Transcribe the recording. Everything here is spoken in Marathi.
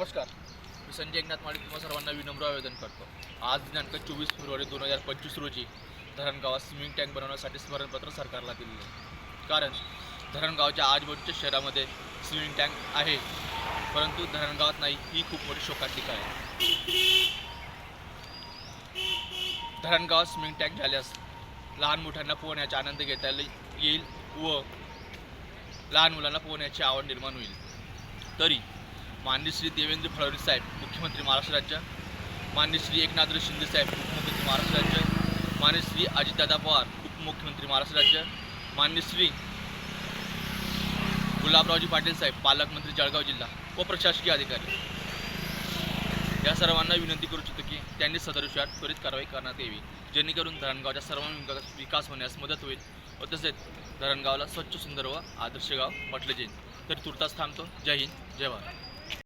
नमस्कार. मी संजय एकनाथ माळी तुम्हा सर्वांना विनम्र आवेदन करतो. आज दिनांक चोवीस फेब्रुवारी दोन हजार पंचवीस रोजी धरणगावात स्विमिंग टँक बनवण्यासाठी स्मरणपत्र सरकारला दिलेलं कारण धरणगावच्या आजूबाजूच्या शहरामध्ये स्विमिंग टँक आहे. परंतु धरणगावात नाही ही खूप मोठी शोकांतिका आहे. धरणगावात स्विमिंग टँक झाल्यास लहान मोठ्यांना पोहण्याचा आनंद घेता येईल व लहान मुलांना पोहण्याची आवड निर्माण होईल. तरी माननीय श्री देवेंद्र फडणवीस साहेब मुख्यमंत्री महाराष्ट्र राज्य. मान्य श्री एकनाथ शिंदे साहेब उपमुख्यमंत्री महाराष्ट्र राज्य. मान्य श्री अजितदादा पवार उपमुख्यमंत्री महाराष्ट्र राज्य. मान्य श्री गुलाबरावजी पाटील साहेब पालकमंत्री जळगाव जिल्हा व प्रशासकीय अधिकारी. या सर्वांना विनंती करू इच्छितो की त्यांनी सदर विषयात त्वरित कारवाई करण्यात यावी जेणेकरून धरणगावच्या सर्व विकास- विकास होण्यास मदत होईल व तसेच धरणगावला स्वच्छ सुंदर व आदर्श गाव म्हटले जाईल. तर तुर्तास थांबतो. जय हिंद जय भारत.